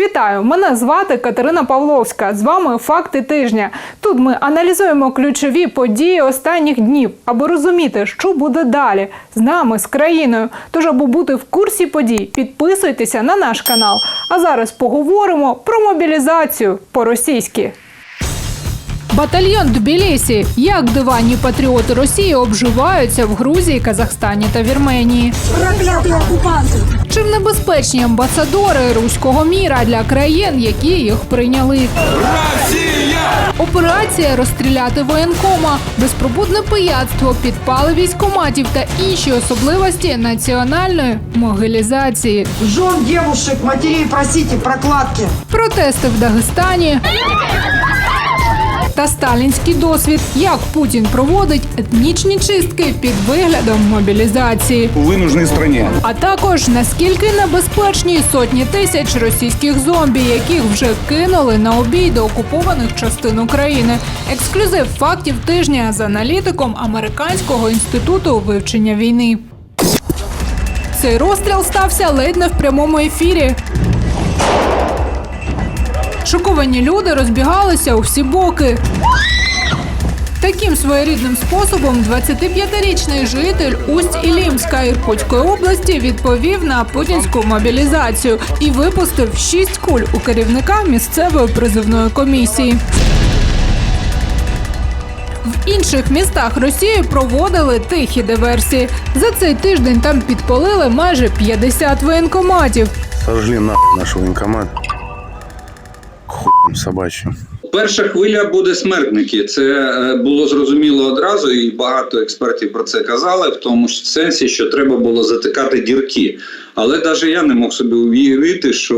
Вітаю! Мене звати Катерина Павловська. З вами факти тижня. Тут ми аналізуємо ключові події останніх днів, аби розуміти, що буде далі з нами, з країною. Тож, аби бути в курсі подій, підписуйтеся на наш канал. А зараз поговоримо про мобілізацію по-російськи. Батальйон Тбілісі. Як диванні патріоти Росії обживаються в Грузії, Казахстані та Вірменії. Проклятые оккупанты! Чим небезпечні амбасадори руського міра для країн, які їх прийняли? Операція розстріляти воєнкома, безпробудне пияцтво, підпали військоматів та інші особливості національної могилізації. Жен, девушек, матерей просите прокладки. Протести в Дагестані. Та сталінський досвід, як Путін проводить етнічні чистки під виглядом мобілізації. вынужденной стране. А також наскільки небезпечні сотні тисяч російських зомбі, яких вже кинули на обій до окупованих частин України. Ексклюзив фактів тижня з аналітиком Американського інституту вивчення війни. Цей розстріл стався ледь не в прямому ефірі. Шоковані люди розбігалися у всі боки. Таким своєрідним способом 25-річний житель Усть-Ілімська Іркутської області відповів на путінську мобілізацію і випустив шість куль у керівника місцевої призивної комісії. В інших містах Росії проводили тихі диверсії. За цей тиждень там підпалили майже 50 воєнкоматів. Сожгли на наш военкомат. Хуем. Перша хвиля буде смертники. Це е, було зрозуміло одразу, і багато експертів про це казали, в тому ж сенсі, що треба було затикати дірки. Але навіть я не мог собі уявити, що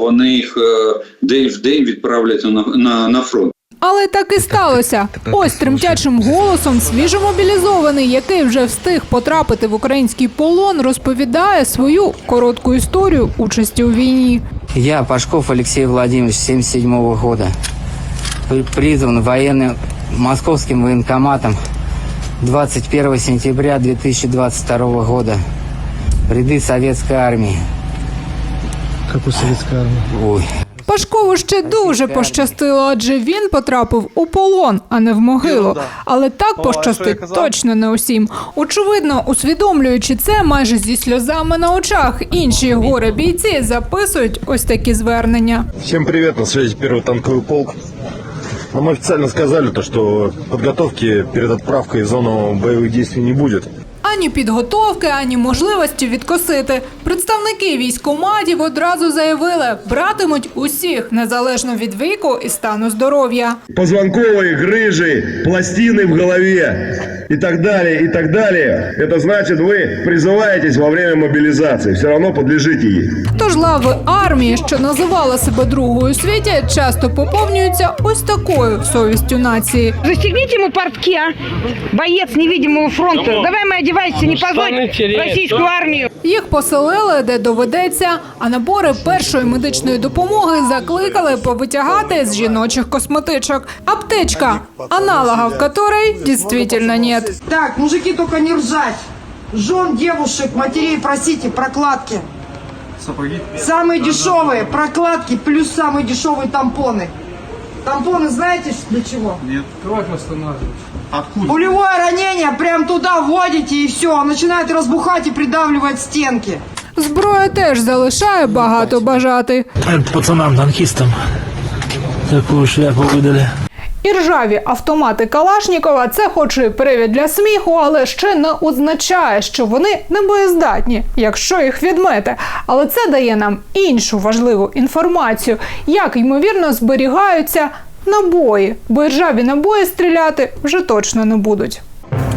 вони їх е, день в день відправлять на, на, на фронт. Але так і сталося. Ось тремтячим голосом свіжомобілізований, який вже встиг потрапити в український полон, розповідає свою коротку історію участі у війні. Я, Пашков Алексей Владимирович, 77 года. При- Призван военным московским военкоматом 21 сентября 2022 года. в Ряды советской армии. Как у советской армии. Ой, Пашкову ще дуже пощастило, адже він потрапив у полон, а не в могилу. Але так пощастить точно не усім. Очевидно, усвідомлюючи це майже зі сльозами на очах, інші горе бійці записують ось такі звернення. Всем привет, на связи первый танковый полк. Нам официально сказали, то, что подготовки перед отправкой в зону боевых действий не будет. Ані підготовки, ані можливості відкосити. Представники військоматів одразу заявили, братимуть усіх незалежно від віку і стану здоров'я. Позвонковые грыжи, пластины в голове и так далее, и так далее. Это значит, вы призываетесь во время мобилизации, все равно подлежите ей. Тож лави армії, що називала себе другою у світі, часто поповнюються ось такою совістю нації. Застегните ему портки, а? Боец невидимого фронта. Давай, мы одевайся, не позорь российскую армию. Їх поселили, де доведеться, а набори першої медичної допомоги закликали повитягати з жіночих косметичок. Аптечка, аналогов которой дійсно нет. Так, мужики, только не ржать. Жен, девушек, матерей просите прокладки. Самые дешевые прокладки плюс самые дешевые тампоны. Тампоны знаете ш- для чего? Нет. Кровь останавливать. Откуда? Пулевое ранение прям туда вводите и все. Он начинает разбухать и придавливать стенки. Зброя теж залишає багато бажати. Пацанам-танкистам такую шляпу выдали. І ржаві автомати Калашнікова це хоч і привід для сміху, але ще не означає, що вони не боєздатні, якщо їх відмете. Але це дає нам іншу важливу інформацію, як ймовірно зберігаються набої, бо ржаві набої стріляти вже точно не будуть.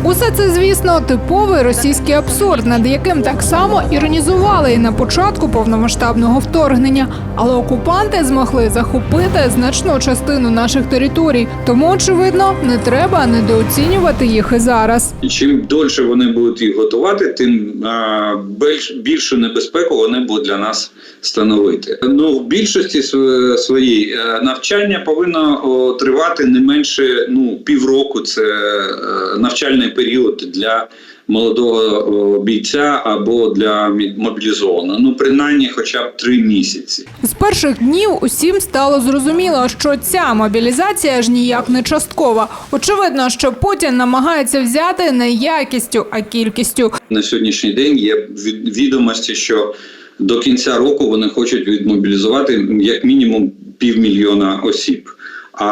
Усе це, звісно, типовий російський абсурд, над яким так само іронізували і на початку повномасштабного вторгнення. Але окупанти змогли захопити значну частину наших територій. Тому, очевидно, не треба недооцінювати їх і зараз. Чим дольше вони будуть їх готувати, тим більшу небезпеку вони будуть для нас становити. Ну в більшості св- своїй е, навчання повинно тривати не менше ну півроку. Це е, навчальний перехідний період для молодого бійця або для мобілізованого. Ну, принаймні, хоча б три місяці. З перших днів усім стало зрозуміло, що ця мобілізація ж ніяк не часткова. Очевидно, що Путін намагається взяти не якістю, а кількістю. На сьогоднішній день є від- відомості, що до кінця року вони хочуть відмобілізувати як мінімум півмільйона осіб. А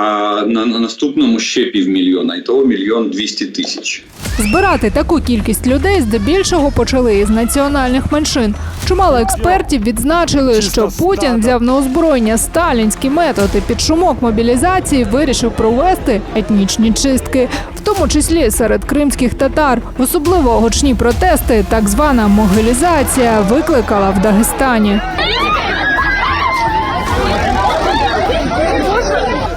на, на наступному ще півмільйона, і того мільйон двісті тисяч. Збирати таку кількість людей здебільшого почали із національних меншин. Чимало експертів відзначили, що Путін взяв на озброєння сталінський метод і під шумок мобілізації вирішив провести етнічні чистки, в тому числі серед кримських татар. Особливо гучні протести, так звана могилізація, викликала в Дагестані.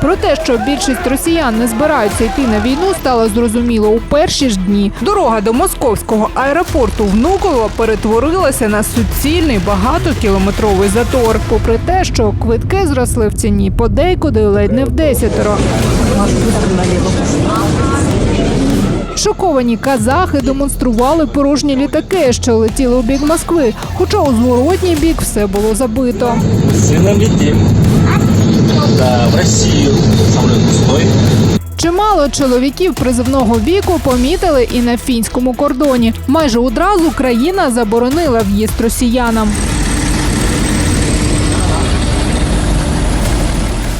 Про те, що більшість росіян не збираються йти на війну, стало зрозуміло у перші ж дні. Дорога до московського аеропорту Внуково перетворилася на суцільний багатокілометровий затор. Попри те, що квитки зросли в ціні подейкуди ледь не в десятеро. Шоковані казахи демонстрували порожні літаки, що летіли у бік Москви, хоча у зворотній бік все було забито. Сыном летим. Да, в Россию. Самолет пустой. Чимало чоловіків призивного віку помітили і на фінському кордоні. Майже одразу країна заборонила в'їзд росіянам.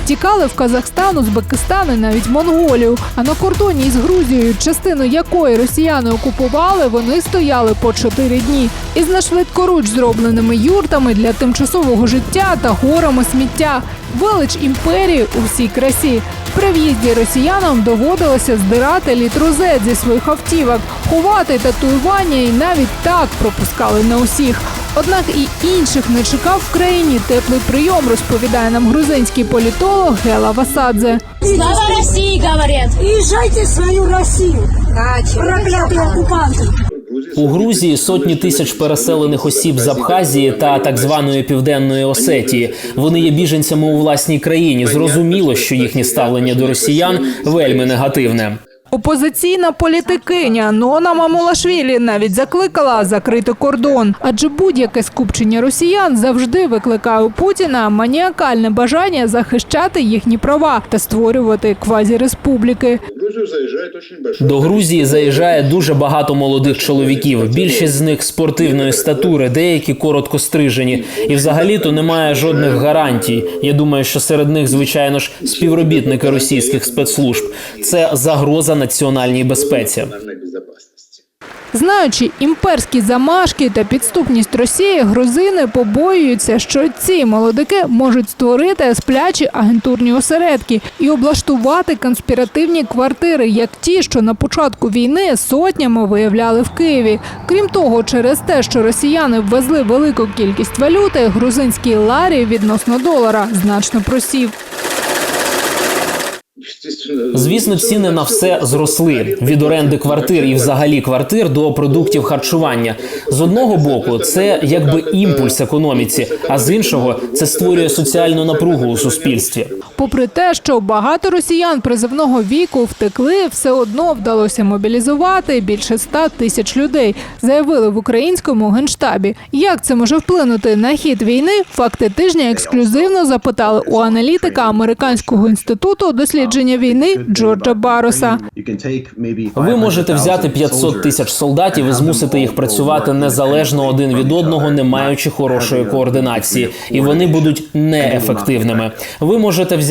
Тікали в Казахстан, Узбекистан і навіть Монголію. А на кордоні із Грузією, частину якої росіяни окупували, вони стояли по чотири дні. Із нашвидкоруч зробленими юртами для тимчасового життя та горами сміття. Велич імперії у всій красі. При в'їзді росіянам доводилося здирати літрозет зі своїх автівок, ховати татуювання і навіть так пропускали не усіх. Однак і інших не чекав в країні теплий прийом, розповідає нам грузинський політолог Гела Васадзе. Слава России, говорят. Езжайте в свою Россию, проклятые оккупанты. У Грузії сотні тисяч переселених осіб з Абхазії та так званої південної Осетії. Вони є біженцями у власній країні. Зрозуміло, що їхнє ставлення до росіян вельми негативне. Опозиційна політикиня Нона Мамулашвілі навіть закликала закрити кордон, адже будь-яке скупчення росіян завжди викликає у Путіна маніакальне бажання захищати їхні права та створювати квазіреспубліки. До Грузії заїжджає дуже багато молодих чоловіків. Більшість з них спортивної статури, деякі коротко стрижені. І взагалі-то немає жодних гарантій. Я думаю, що серед них, звичайно ж, співробітники російських спецслужб. Це загроза національній безпеці. Знаючи імперські замашки та підступність Росії, грузини побоюються, що ці молодики можуть створити сплячі агентурні осередки і облаштувати конспіративні квартири, як ті, що на початку війни сотнями виявляли в Києві. Крім того, через те, що росіяни ввезли велику кількість валюти, грузинський ларі відносно долара значно просів. Звісно, ціни на все зросли від оренди квартир і взагалі квартир до продуктів харчування. З одного боку, це якби імпульс економіці, а з іншого це створює соціальну напругу у суспільстві. Попри те, що багато росіян призовного віку втекли, все одно вдалося мобілізувати більше ста тисяч людей, заявили в українському генштабі. Як це може вплинути на хід війни? Факти тижня ексклюзивно запитали у аналітика американського інституту дослідження війни Джорджа Бароса. Ви можете взяти 500 тисяч солдатів і змусити їх працювати незалежно один від одного, не маючи хорошої координації, і вони будуть неефективними. Ви можете взяти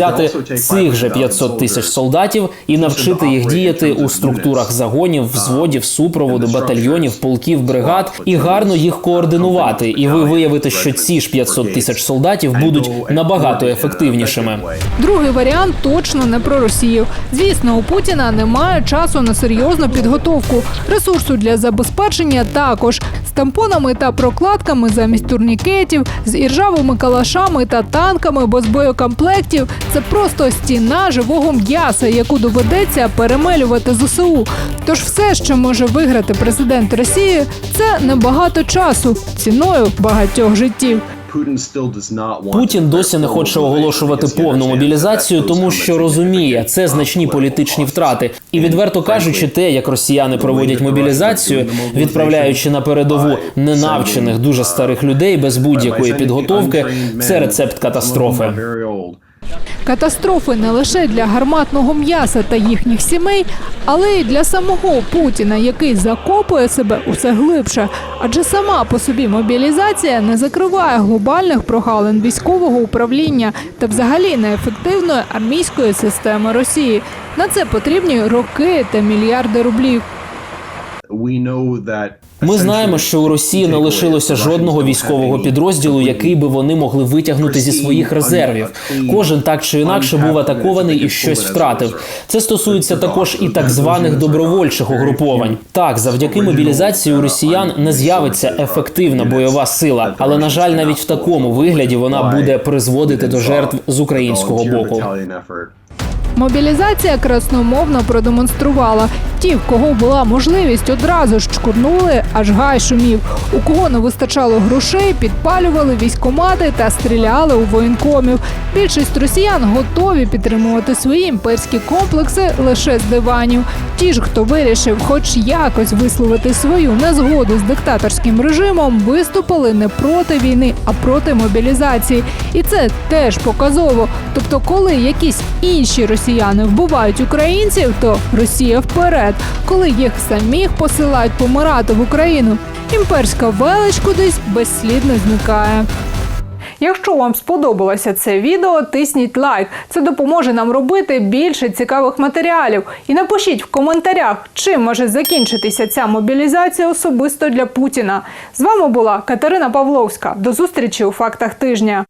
цих же 500 тисяч солдатів і навчити їх діяти у структурах загонів, взводів, супроводу, батальйонів, полків, бригад і гарно їх координувати. І ви виявите, що ці ж 500 тисяч солдатів будуть набагато ефективнішими. Другий варіант точно не про Росію. Звісно, у Путіна немає часу на серйозну підготовку. Ресурсу для забезпечення також з тампонами та прокладками замість турнікетів, з іржавими калашами та танками без боєкомплектів. Це просто стіна живого м'яса, яку доведеться перемелювати ЗСУ. Тож все, що може виграти президент Росії, це небагато часу ціною багатьох життів. Путін досі не хоче оголошувати повну мобілізацію, тому що розуміє, це значні політичні втрати. І відверто кажучи, те, як росіяни проводять мобілізацію, відправляючи на передову ненавчених дуже старих людей без будь-якої підготовки, це рецепт катастрофи. Катастрофи не лише для гарматного м'яса та їхніх сімей, але й для самого Путіна, який закопує себе усе глибше. Адже сама по собі мобілізація не закриває глобальних прогалин військового управління та взагалі неефективної армійської системи Росії. На це потрібні роки та мільярди рублів. Ми знаємо, що у Росії не лишилося жодного військового підрозділу, який би вони могли витягнути зі своїх резервів. Кожен так чи інакше був атакований і щось втратив. Це стосується також і так званих добровольчих угруповань. Так, завдяки мобілізації у росіян не з'явиться ефективна бойова сила, але на жаль, навіть в такому вигляді вона буде призводити до жертв з українського боку. Мобілізація красномовно продемонструвала. Ті, в кого була можливість, одразу ж чкурнули, аж гай шумів. У кого не вистачало грошей, підпалювали військомати та стріляли у воєнкомів. Більшість росіян готові підтримувати свої імперські комплекси лише з диванів. Ті ж, хто вирішив, хоч якось висловити свою незгоду з диктаторським режимом, виступили не проти війни, а проти мобілізації. І це теж показово. Тобто, коли якісь інші росіяни вбивають українців, то Росія вперед. Коли їх самих посилають помирати в Україну, імперська велич кудись безслідно зникає. Якщо вам сподобалося це відео, тисніть лайк. Це допоможе нам робити більше цікавих матеріалів. І напишіть в коментарях, чим може закінчитися ця мобілізація особисто для Путіна. З вами була Катерина Павловська. До зустрічі у фактах тижня.